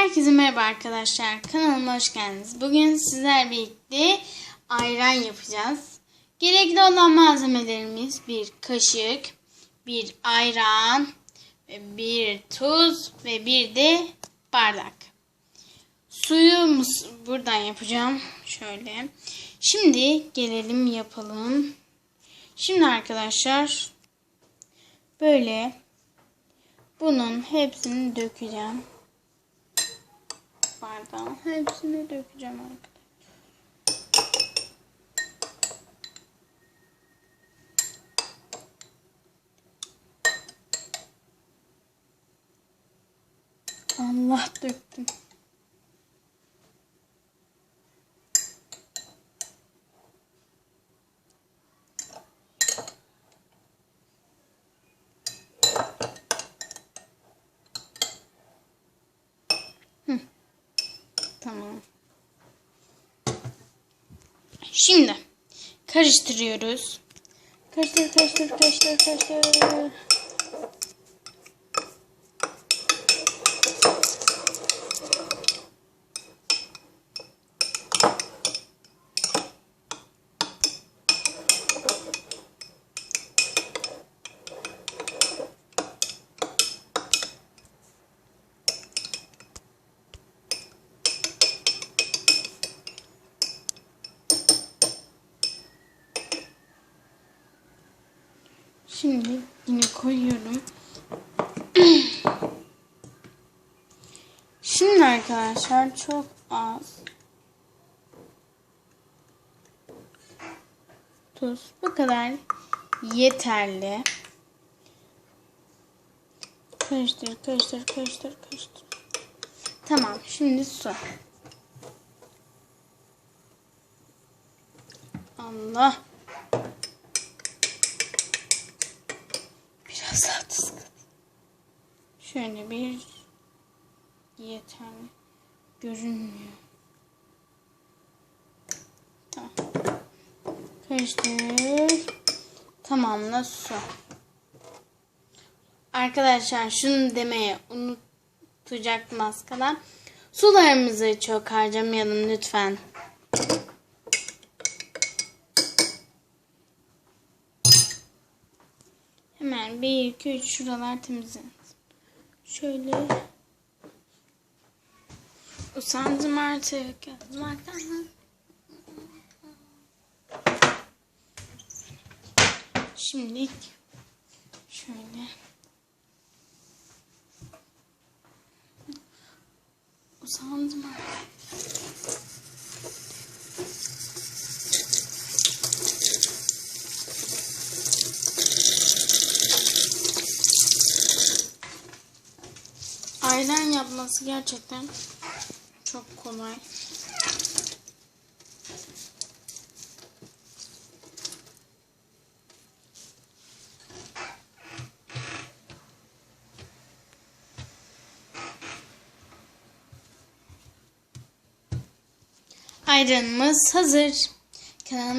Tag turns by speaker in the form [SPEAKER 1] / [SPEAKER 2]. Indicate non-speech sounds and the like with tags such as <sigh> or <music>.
[SPEAKER 1] Herkese merhaba arkadaşlar. Kanalıma hoş geldiniz. Bugün sizler birlikte ayran yapacağız. Gerekli olan malzemelerimiz bir kaşık, bir ayran, bir tuz ve bir de bardak. Suyu buradan yapacağım. Şöyle. Şimdi gelelim yapalım. Şimdi arkadaşlar böyle bunun hepsini dökeceğim bardağın hepsini dökeceğim arkadaşlar. Allah döktüm. Tamam. Şimdi karıştırıyoruz. Karıştır, karıştır, karıştır, karıştır. Şimdi yine koyuyorum. <clears throat> Şimdi arkadaşlar çok az tuz bu kadar yeterli. Karıştır, karıştır, karıştır, karıştır. Tamam, şimdi su. Allah. Tuz kat. Şöyle bir yeterli. Görünmüyor. Tamam. Karıştır. Tamamla su. Arkadaşlar şunu demeye unutacaktım az kala. Sularımızı çok harcamayalım lütfen. Hemen 1, 2, 3 şuralar temizlensin. Şöyle. Usandım artık yazmaktan. Şimdi şöyle. Usandım artık. Ayran yapması gerçekten çok kolay. Ayranımız hazır. Kanalıma